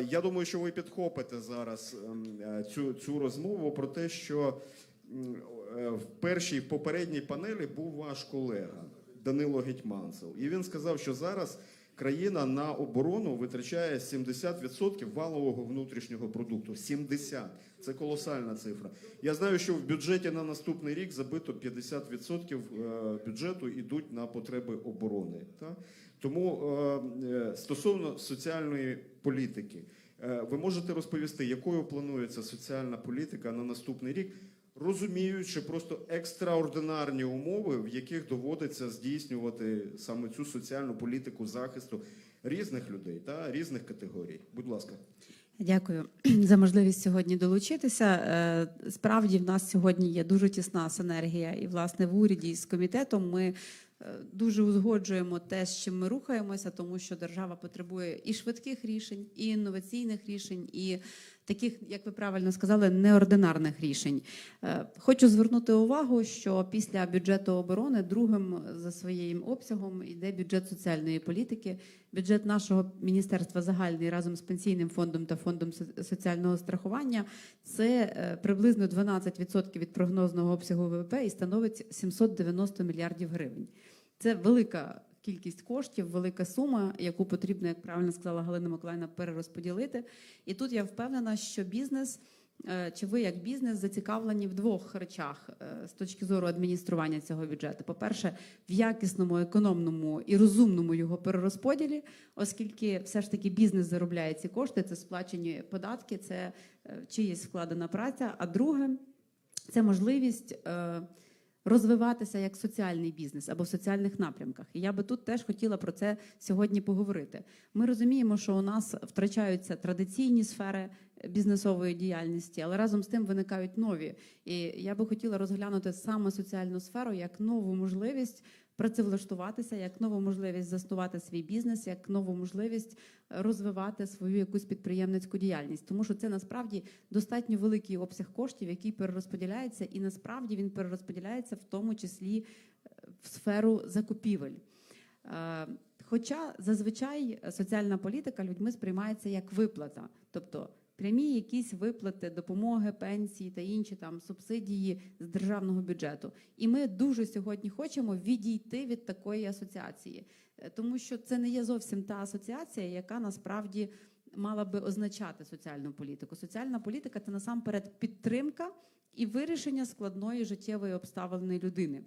Я думаю, що ви підхопите зараз ем, е, цю, цю розмову про те, що е, в першій попередній панелі був ваш колега Данило Гетьманцев, і він сказав, що зараз країна на оборону витрачає 70% валового внутрішнього продукту. 70. це колосальна цифра. Я знаю, що в бюджеті на наступний рік забито 50% е, бюджету йдуть на потреби оборони. Тому е, е, стосовно соціальної політики, ви можете розповісти, якою планується соціальна політика на наступний рік, розуміючи просто екстраординарні умови, в яких доводиться здійснювати саме цю соціальну політику захисту різних людей та різних категорій. Будь ласка. Дякую за можливість сьогодні долучитися. Е, Справді, в нас сьогодні є дуже тісна синергія, і власне в уряді з комітетом ми е, дуже узгоджуємо те, з чим ми рухаємося, тому що держава потребує і швидких рішень, і інноваційних рішень, і таких, як ви правильно сказали, неординарних рішень. Е, Хочу звернути увагу, що після бюджету оборони другим за своїм обсягом йде бюджет соціальної політики. Бюджет нашого міністерства загальний разом з пенсійним фондом та фондом соціального страхування це е, приблизно 12% від прогнозного обсягу ВВП і становить 790 мільярдів гривень. Це велика кількість коштів, велика сума, яку потрібно, як правильно сказала Галина Миколаївна, перерозподілити. І тут я впевнена, що бізнес. е, Чи ви як бізнес зацікавлені в двох речах е, з точки зору адміністрування цього бюджету? По-перше, в якісному, економному і розумному його перерозподілі, оскільки все ж таки бізнес заробляє ці кошти, це сплачені податки, це е, чиїсь вкладена праця. А друге, це можливість розвиватися як соціальний бізнес або в соціальних напрямках. І я би тут теж хотіла про це сьогодні поговорити. Ми розуміємо, що у нас втрачаються традиційні сфери бізнесової діяльності, але разом з тим виникають нові. І я би хотіла розглянути саме соціальну сферу як нову можливість. Працевлаштуватися як нову можливість заснувати свій бізнес, як нову можливість розвивати свою якусь підприємницьку діяльність, тому що це насправді достатньо великий обсяг коштів, який перерозподіляється, і насправді він перерозподіляється в тому числі е, в сферу закупівель. Е, Хоча зазвичай соціальна політика людьми сприймається як виплата, тобто прямі якісь виплати, допомоги, пенсії та інші там субсидії з державного бюджету. І ми дуже сьогодні хочемо відійти від такої асоціації, Е, тому що це не є зовсім та асоціація, яка насправді мала би означати соціальну політику. Соціальна політика це насамперед підтримка і вирішення складної життєвої обставини людини.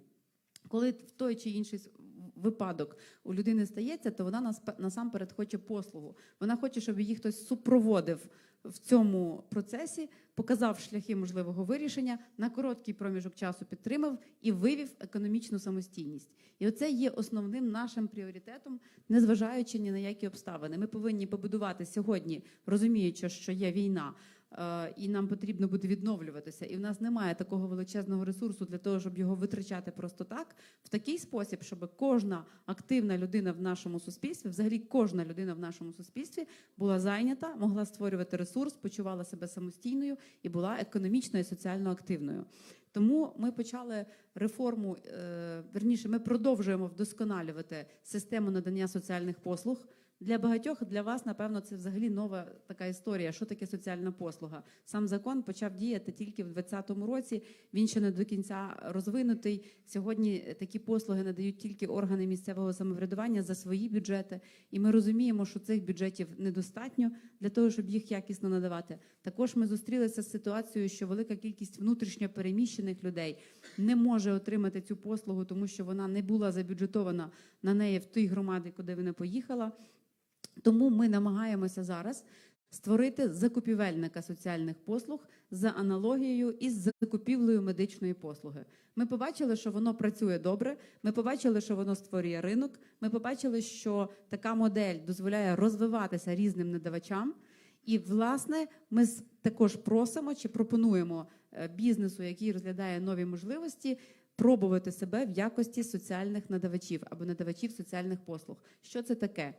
Коли в той чи інший випадок у людини стається, то вона насамперед хоче послугу. Вона хоче, щоб її хтось супроводив в цьому процесі, показав шляхи можливого вирішення, на короткий проміжок часу підтримав і вивів економічну самостійність. І оце є основним нашим пріоритетом, незважаючи ні на які обставини. Ми повинні побудувати сьогодні, розуміючи, що є війна. Е, І нам потрібно буде відновлюватися, і в нас немає такого величезного ресурсу для того, щоб його витрачати просто так, в такий спосіб, щоб кожна активна людина в нашому суспільстві, взагалі кожна людина в нашому суспільстві була зайнята, могла створювати ресурс, почувала себе самостійною і була економічно і соціально активною. Тому ми почали реформу, е, верніше, ми продовжуємо вдосконалювати систему надання соціальних послуг. Для багатьох для вас, напевно, це взагалі нова така історія. Що таке соціальна послуга? Сам закон почав діяти тільки в 2020 році. Він ще не до кінця розвинутий. Сьогодні такі послуги надають тільки органи місцевого самоврядування за свої бюджети. І ми розуміємо, що цих бюджетів недостатньо для того, щоб їх якісно надавати. Також ми зустрілися з ситуацією, що велика кількість внутрішньо переміщених людей не може отримати цю послугу, тому що вона не була забюджетована на неї в тій громаді, куди вона поїхала. Тому ми намагаємося зараз створити закупівельника соціальних послуг за аналогією із закупівлею медичної послуги. Ми побачили, що воно працює добре. Ми побачили, що воно створює ринок. Ми побачили, що така модель дозволяє розвиватися різним надавачам. І, власне, ми також просимо чи пропонуємо е, бізнесу, який розглядає нові можливості, пробувати себе в якості соціальних надавачів або надавачів соціальних послуг. Що це таке?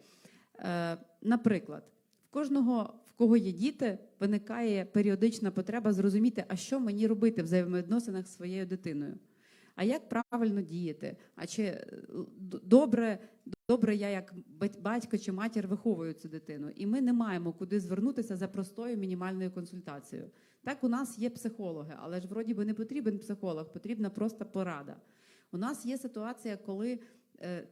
Е, Наприклад, в кожного, в кого є діти, виникає періодична потреба зрозуміти, а що мені робити в взаємовідносинах з своєю дитиною. А як правильно діяти? А чи е, добре добре я як батько чи матір виховую цю дитину, і ми не маємо куди звернутися за простою мінімальною консультацією. Так, у нас є психологи, але ж вроді би не потрібен психолог, потрібна просто порада. У нас є ситуація, коли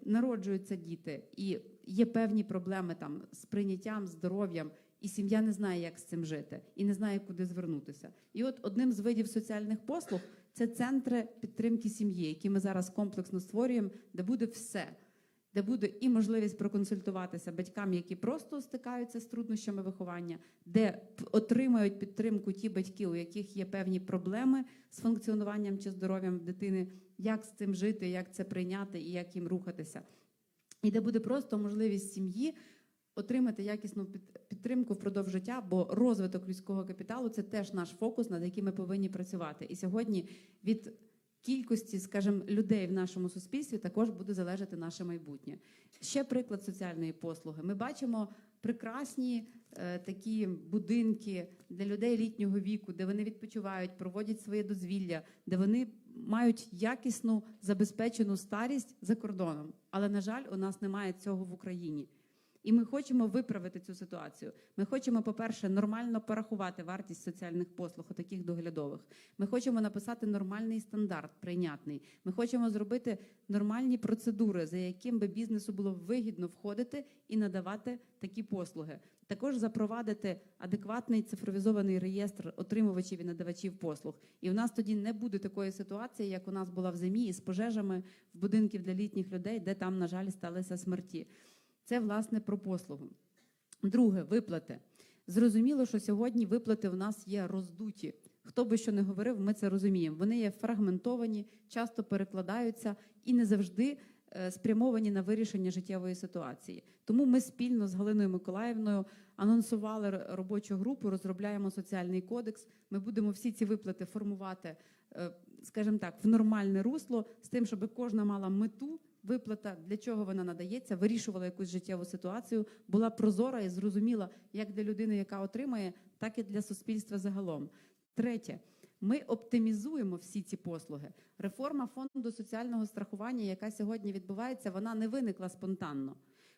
народжуються діти, і є певні проблеми там з прийняттям, здоров'ям, і сім'я не знає, як з цим жити, і не знає, куди звернутися. І от одним з видів соціальних послуг це центри підтримки сім'ї, які ми зараз комплексно створюємо, де буде все. Де буде і можливість проконсультуватися батькам, які просто стикаються з труднощами виховання, де отримають підтримку ті батьки, у яких є певні проблеми з функціонуванням чи здоров'ям дитини, як з цим жити, як це прийняти і як їм рухатися. І де буде просто можливість сім'ї отримати якісну під- підтримку впродовж життя, бо розвиток людського капіталу це теж наш фокус, над яким ми повинні працювати. І сьогодні від кількості, скажімо, людей в нашому суспільстві також буде залежати наше майбутнє. Ще приклад соціальної послуги. Ми бачимо прекрасні е, такі будинки для людей літнього віку, де вони відпочивають, проводять своє дозвілля, де вони мають якісну забезпечену старість за кордоном. Але на жаль, у нас немає цього в Україні. І ми хочемо виправити цю ситуацію. Ми хочемо, по-перше, нормально порахувати вартість соціальних послуг, таких доглядових. Ми хочемо написати нормальний стандарт, прийнятний. Ми хочемо зробити нормальні процедури, за яким би бізнесу було вигідно входити і надавати такі послуги. Також запровадити адекватний цифровізований реєстр отримувачів і надавачів послуг. І в нас тоді не буде такої ситуації, як у нас була в зимі із пожежами в будинків для літніх людей, де там, на жаль, сталися смерті. Це власне про послугу. Друге виплати. Зрозуміло, що сьогодні виплати в нас є роздуті. Хто би що не говорив, ми це розуміємо. Вони є фрагментовані, часто перекладаються і не завжди е, спрямовані на вирішення життєвої ситуації. Тому ми спільно з Галиною Миколаївною анонсували робочу групу, розробляємо соціальний кодекс. Ми будемо всі ці виплати формувати, е, скажімо так, в нормальне русло з тим, щоб кожна мала мету. Виплата, для чого вона надається, вирішувала якусь життєву ситуацію, була прозора і зрозуміла як для людини, яка отримає, так і для суспільства загалом. Третє, ми оптимізуємо всі ці послуги. Реформа фонду соціального страхування, яка сьогодні відбувається, вона не виникла спонтанно.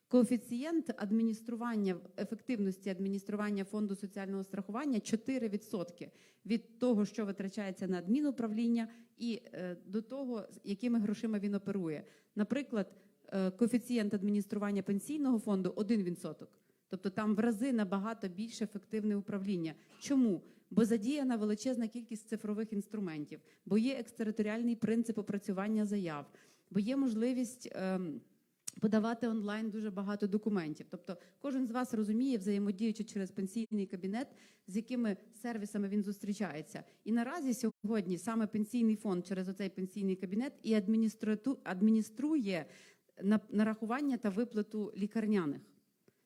Коефіцієнт адміністрування ефективності адміністрування фонду соціального страхування 4% від того, що витрачається на адмінуправління, і е, до того, якими грошима він оперує. Наприклад, е, коефіцієнт адміністрування пенсійного фонду 1%. Тобто там в рази набагато більш ефективне управління. Чому? Бо задіяна величезна кількість цифрових інструментів, бо є екстериторіальний принцип опрацювання заяв, бо є можливість. ем, Подавати онлайн дуже багато документів. Тобто кожен з вас розуміє, взаємодіючи через пенсійний кабінет, з якими сервісами він зустрічається. І наразі сьогодні саме пенсійний фонд через оцей пенсійний кабінет і адмініструє на- нарахування та виплату лікарняних.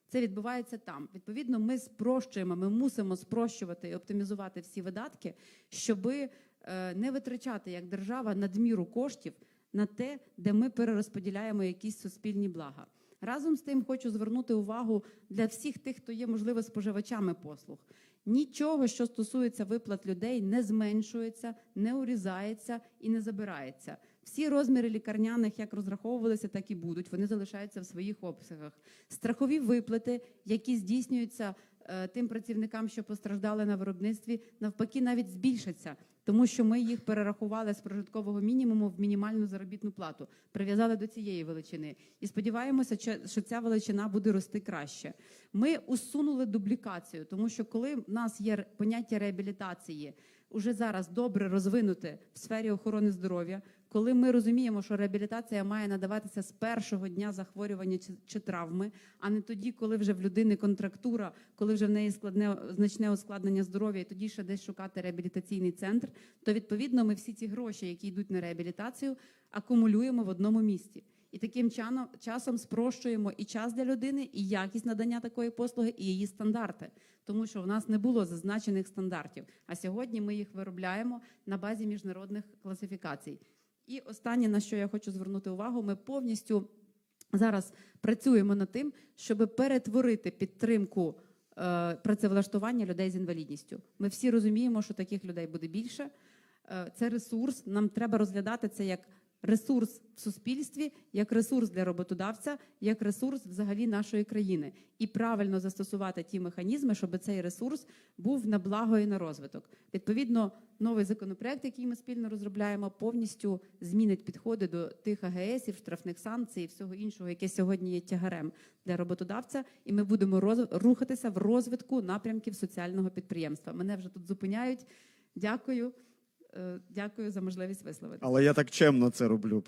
Це відбувається там. Відповідно, ми спрощуємо, ми мусимо спрощувати і оптимізувати всі видатки, щоби е, не витрачати як держава надміру коштів на те, де ми перерозподіляємо якісь суспільні блага. Разом з тим хочу звернути увагу для всіх тих, хто є, можливо, споживачами послуг. Нічого, що стосується виплат людей, не зменшується, не урізається і не забирається. Всі розміри лікарняних як розраховувалися, так і будуть. Вони залишаються в своїх обсягах. Страхові виплати, які здійснюються тим працівникам, що постраждали на виробництві, навпаки, навіть збільшаться, тому що ми їх перерахували з прожиткового мінімуму в мінімальну заробітну плату, прив'язали до цієї величини. І сподіваємося, що ця величина буде рости краще. Ми усунули дублікацію, тому що коли в нас є поняття реабілітації, уже зараз добре розвинуте в сфері охорони здоров'я, коли ми розуміємо, що реабілітація має надаватися з першого дня захворювання чи, травми, а не тоді, коли вже в людини контрактура, коли вже в неї складне значне ускладнення здоров'я, і тоді ще десь шукати реабілітаційний центр, то відповідно ми всі ці гроші, які йдуть на реабілітацію, акумулюємо в одному місці. І таким часом спрощуємо і час для людини, і якість надання такої послуги, і її стандарти, тому що в нас не було зазначених стандартів. А сьогодні ми їх виробляємо на базі міжнародних класифікацій. І останнє, на що я хочу звернути увагу, ми повністю зараз працюємо над тим, щоб перетворити підтримку е, працевлаштування людей з інвалідністю. Ми всі розуміємо, що таких людей буде більше. Е, це ресурс. Нам треба розглядати це як ресурс в суспільстві, як ресурс для роботодавця, як ресурс взагалі нашої країни, і правильно застосувати ті механізми, щоб цей ресурс був на благо і на розвиток. Відповідно, новий законопроект, який ми спільно розробляємо, повністю змінить підходи до тих АГСів, штрафних санкцій всього іншого, яке сьогодні є тягарем для роботодавця, і ми будемо рухатися в розвитку напрямків соціального підприємства. Мене вже тут зупиняють. Дякую. Е, Дякую за можливість висловити. Але я так чемно це роблю.